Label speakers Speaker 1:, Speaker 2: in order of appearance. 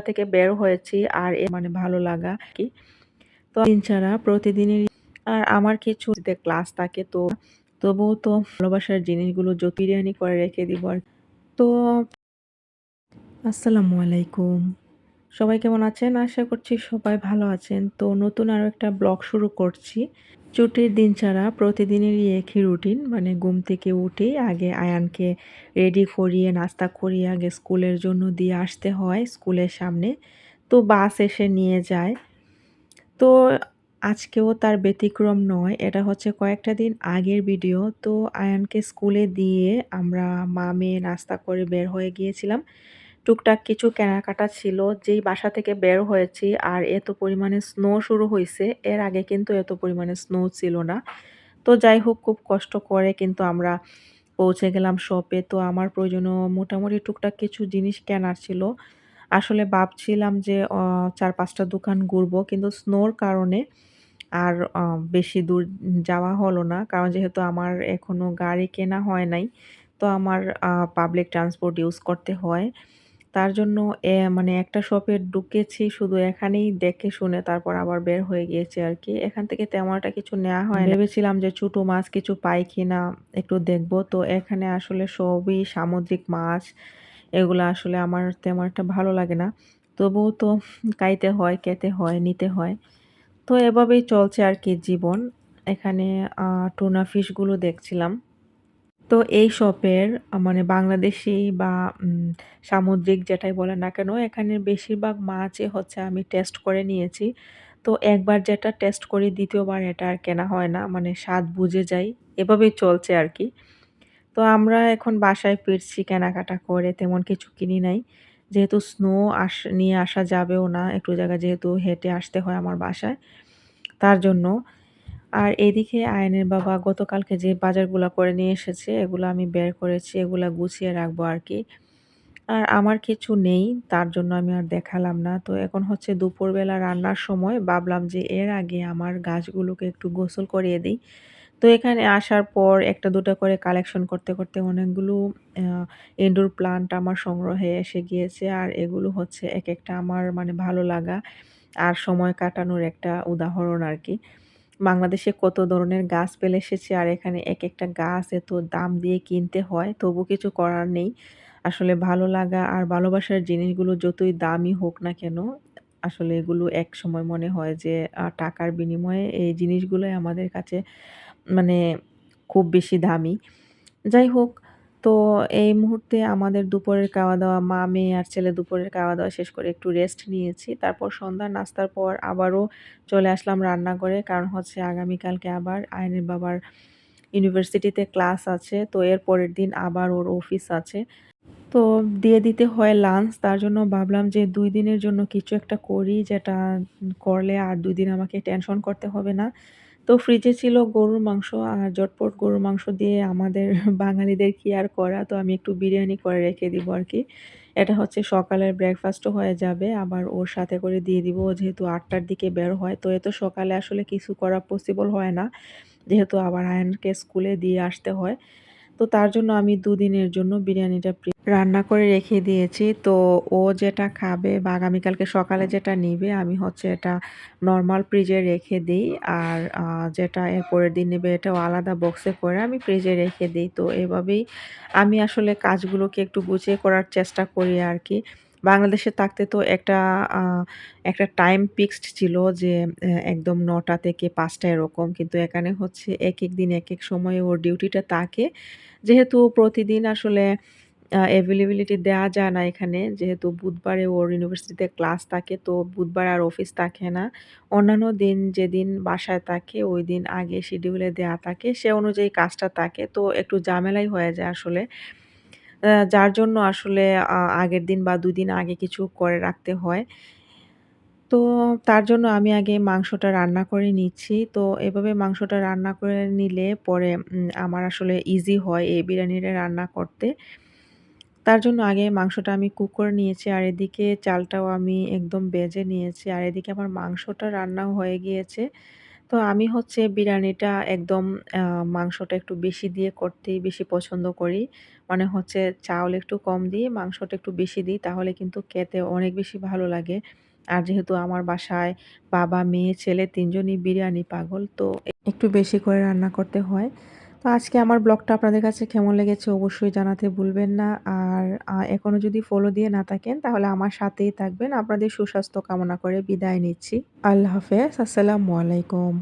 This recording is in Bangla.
Speaker 1: থেকে বের হয়েছি আর এ মানে ভালো লাগা কি। তো দিন ছাড়া প্রতিদিনের আর আমার কিছু ক্লাস থাকে তো তবুও তো ভালোবাসার জিনিসগুলো যত বিরিয়ানি করে রেখে দিব আর তো আসসালামু আলাইকুম। সবাই কেমন আছেন? আশা করছি সবাই ভালো আছেন। তো নতুন আরও একটা ব্লগ শুরু করছি। ছুটির দিন ছাড়া প্রতিদিনেরই একই রুটিন মানে ঘুম থেকে উঠে আগে আয়ানকে রেডি করিয়ে, নাস্তা করিয়ে আগে স্কুলের জন্য দিয়ে আসতে হয় স্কুলের সামনে। তো বাস এসে নিয়ে যায়। তো আজকেও তার ব্যতিক্রম নয়, এটা হচ্ছে কয়েকটা দিন আগের ভিডিও তো আয়ানকে স্কুলে দিয়ে আমরা মা মেয়ে নাস্তা করে বের হয়ে গিয়েছিলাম। টুকটাক কিছু কেনাকাটা ছিল, যেই বাসা থেকে বের হয়েছি আর এত পরিমাণে স্নো শুরু হয়েছে এর আগে কিন্তু এত পরিমাণে স্নো ছিল না। তো যাই হোক, খুব কষ্ট করে কিন্তু আমরা পৌঁছে গেলাম শপে তো আমার প্রয়োজনীয় মোটামুটি টুকটাক কিছু জিনিস কেনার ছিল। আসলে ভাবছিলাম যে চার পাঁচটা দোকান ঘুরবো, কিন্তু স্নোর কারণে আর বেশি দূর যাওয়া হলো না, কারণ যেহেতু আমার এখনও গাড়ি কেনা হয় নাই, তো আমার পাবলিক ট্রান্সপোর্ট ইউজ করতে হয়। তার জন্য মানে একটা শপে ঢুকেছি, শুধু এখানেই দেখে শুনে তারপর আবার বের হয়ে গিয়েছে আর কি। এখান থেকে তেমন একটা কিছু নেওয়া হয় ভেবেছিলাম যে ছোটো মাছ কিছু পাই কিনা একটু দেখব। তো এখানে আসলে সবই সামুদ্রিক মাছ, এগুলো আসলে আমার তেমন একটা ভালো লাগে না। তবুও তো খাইতে হয়, খেতে হয়, নিতে হয়। তো এভাবেই চলছে আর কি জীবন। এখানে টুনা ফিশগুলো দেখছিলাম। তো এই শপের মানে বাংলাদেশি বা সামুদ্রিক যেটাই বলেন না কেন, এখানে বেশিরভাগ মাছই হচ্ছে আমি টেস্ট করে নিয়েছি। তো একবার যেটা টেস্ট করি, দ্বিতীয়বার এটা আর কেনা হয় না মানে স্বাদ বুঝে যাই, এভাবেই চলছে আর কি। তো আমরা এখন বাসায় ফিরছি কেনাকাটা করে, তেমন কিছু কিনি নাই। যেহেতু স্নো আস, নিয়ে আসা যাবেও না, একটু জায়গা যেহেতু হেঁটে আসতে হয় আমার বাসায়, তার জন্য আর এদিকে আয়নের বাবা গতকালকে যে বাজারগুলো করে নিয়ে এসেছে, এগুলো আমি বের করেছি, এগুলো গুছিয়ে রাখব আর কি। আর আমার কিছু নেই, তার জন্য আমি আর দেখালাম না। তো এখন হচ্ছে দুপুরবেলা রান্নার সময় ভাবলাম যে এর আগে আমার গাছগুলোকে একটু গোসল করিয়ে দিই। তো এখানে আসার পর একটা দুটো করে কালেকশন করতে করতে অনেকগুলো ইনডোর প্লান্ট আমার সংগ্রহে এসে গিয়েছে। আর এগুলো হচ্ছে এক একটা আমার মানে ভালো লাগা আর সময় কাটানোর একটা উদাহরণ আর কি। বাংলাদেশে কত ধরনের গাছ পেলে এসেছে আর এখানে এক একটা গাছ এত দাম দিয়ে কিনতে হয়, তবু কিছু করার নেই। আসলে ভালো লাগা আর ভালোবাসার জিনিসগুলো যতই দামি হোক না কেন, আসলে এগুলো এক সময় মনে হয় যে টাকার বিনিময়ে এই জিনিসগুলোই আমাদের কাছে মানে খুব বেশি দামি। যাই হোক তো এই মুহূর্তে আমাদের দুপুরের খাওয়া দাওয়া মা, মেয়ে আর ছেলে দুপুরের খাওয়া দাওয়া শেষ করে একটু রেস্ট নিয়েছি। তারপর সন্ধ্যার নাস্তার পর আবারও চলে আসলাম রান্নাঘরে। কারণ হচ্ছে আগামীকালকে আবার আইনের বাবার ইউনিভার্সিটিতে ক্লাস আছে। তো এর পরের দিন আবার ওর অফিস আছে। তো দিয়ে দিতে হয় লাঞ্চ তার জন্য ভাবলাম যে দুই দিনের জন্য কিছু একটা করি যেটা করলে আর দুই দিন আমাকে টেনশন করতে হবে না। তো ফ্রিজে ছিল গরুর মাংস আর জটপট গরুর মাংস দিয়ে আমাদের বাঙালিদের কি আর করা? তো আমি একটু বিরিয়ানি করে রেখে দিব আর কি। এটা হচ্ছে সকালের ব্রেকফাস্টও হয়ে যাবে। আবার ওর সাথে করে দিয়ে দিব, যেহেতু আটটার দিকে বের হয়। তো এত সকালে আসলে কিছু করা পসিবল হয় না। যেহেতু আবার আয়নকে স্কুলে দিয়ে আসতে হয়। তো তার জন্য আমি দুদিনের জন্য বিরিয়ানিটা রান্না করে রেখে দিয়েছি। তো ও যেটা খাবে বা আগামীকালকে সকালে যেটা নিবে, আমি হচ্ছে এটা নর্মাল ফ্রিজে রেখে দিই। আর যেটা এর পরের দিন নেবে এটাও আলাদা বক্সে করে আমি ফ্রিজে রেখে দিই। তো এভাবেই আমি আসলে কাজগুলোকে একটু গুছিয়ে করার চেষ্টা করি আর কি। বাংলাদেশে থাকতে তো একটা একটা টাইম ফিক্সড ছিল যে একদম নটা থেকে পাঁচটা এরকম। কিন্তু এখানে হচ্ছে এক এক দিন, এক এক সময়ে ওর ডিউটিটা থাকে। যেহেতু প্রতিদিন আসলে অ্যাভেলেবিলিটি দেওয়া যায় না এখানে। যেহেতু বুধবারে ওর ইউনিভার্সিটিতে ক্লাস থাকে, তো বুধবার আর অফিস থাকে না। অন্যান্য দিন যেদিন বাসায় থাকে, ওই দিন আগে শিডিউলে দেওয়া থাকে। সে অনুযায়ী কাজটা থাকে। তো একটু ঝামেলাই হয়ে যায় আসলে। যার জন্য আসলে আগের দিন বা দুদিন আগে কিছু করে রাখতে হয়। তো তার জন্য আমি আগে মাংসটা রান্না করে নিচ্ছি। তো এভাবে মাংসটা রান্না করে নিলে পরে আমার আসলে ইজি হয় এই বিরিয়ানিটা রান্না করতে। তার জন্য আগে মাংসটা আমি কুক করে নিয়েছি আর এদিকে চালটাও আমি একদম বেজে নিয়েছি। আর এদিকে আমার মাংসটা রান্নাও হয়ে গিয়েছে। তো আমি হচ্ছে বিরিয়ানিটা একদম মাংসটা একটু বেশি দিয়ে করতেই বেশি পছন্দ করি মানে হচ্ছে চাউল একটু কম দিয়ে মাংসটা একটু বেশি দিই তাহলে কিন্তু খেতে অনেক বেশি ভালো লাগে। আর যেহেতু আমার বাসায় বাবা, মেয়ে, ছেলে তিনজনই বিরিয়ানি পাগল তো একটু বেশি করে রান্না করতে হয়। তো আজকে আমার ব্লগটা আপনাদের কাছে কেমন লেগেছে অবশ্যই জানাতে ভুলবেন না। আর এখনও যদি ফলো দিয়ে না থাকেন, তাহলে আমার সাথেই থাকবেন। আপনাদের সুস্বাস্থ্য কামনা করে বিদায় নিচ্ছি। আল্লাহ হাফেজ। আসসালামু আলাইকুম।